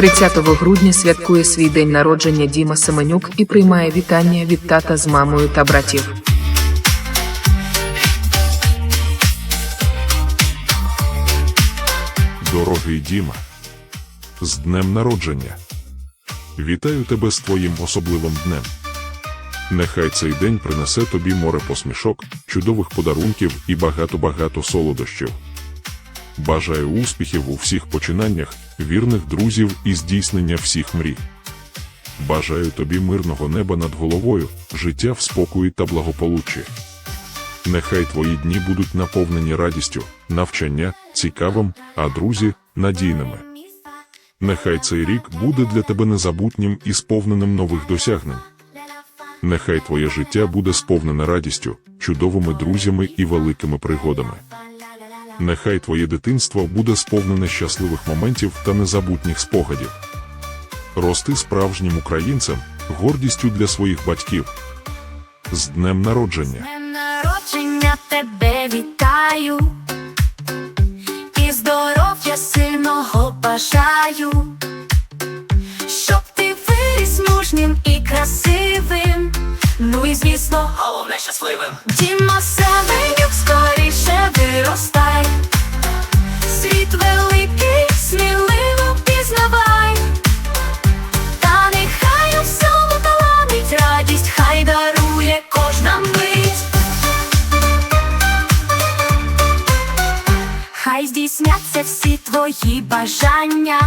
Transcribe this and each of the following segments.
30 грудня святкує свій день народження Діма Семенюк і приймає вітання від тата з мамою та братів. Дорогий Діма, з днем народження. Вітаю тебе з твоїм особливим днем. Нехай цей день принесе тобі море посмішок, чудових подарунків і багато-багато солодощів. Бажаю успіхів у всіх починаннях, вірних друзів і здійснення всіх мрій. Бажаю тобі мирного неба над головою, життя в спокої та благополуччі. Нехай твої дні будуть наповнені радістю, навчання, цікавим, а друзі надійними. Нехай цей рік буде для тебе незабутнім і сповненим нових досягнень. Нехай твоє життя буде сповнене радістю, чудовими друзями і великими пригодами. Нехай твоє дитинство буде сповнене щасливих моментів та незабутніх спогадів. Рости справжнім українцем, гордістю для своїх батьків. З днем народження! Днем народження тебе вітаю, і здоров'я сильного бажаю, щоб ти виріс мужнім і красивим. Ну і звісно, головне щасливим. Діма Семенюк, здійсняться всі твої бажання,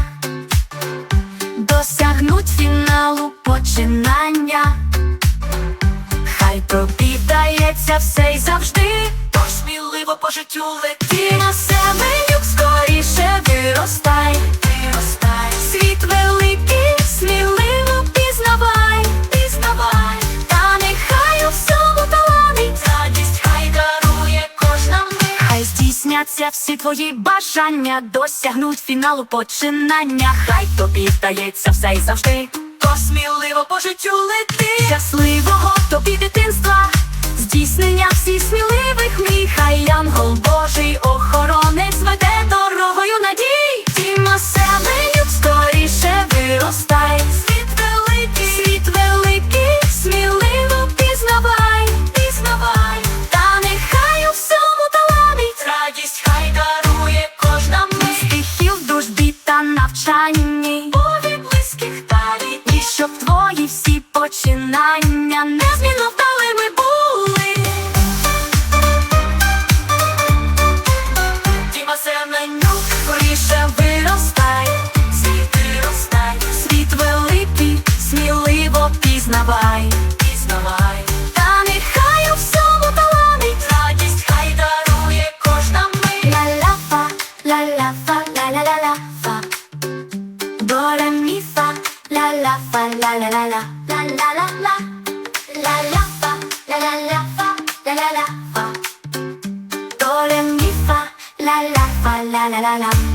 досягнуть фіналу починання. Хай пробідається все й завжди, тож сміливо по життю лети на Семенюк, скоріше виростай, виростай. Здійсняться всі твої бажання, досягнуть фіналу починання. Хай тобі вдається все і завжди. То сміливо по життю лети Щасливого тобі дитинства Здійснення всіх сміливих мій Хай янгол Незмінно вдалими були Діма Семенюк, скоріше виростай, світ виростай, світ великий, сміливо пізнавай, пізнавай. Та нехай всьому таланить радість, хай дарує кожна мить. Ла-ла-фа, ла-ла-фа, ла-ла-ла-ла-фа. Ла-ла-фа, ла-ла-ла-ла, ла-ла-ла-ла. Ла-ла-фа, ла-ла-ла-фа, ла-ла-ла-фа. До ре мі фа, ла ла фа ла ла ла ла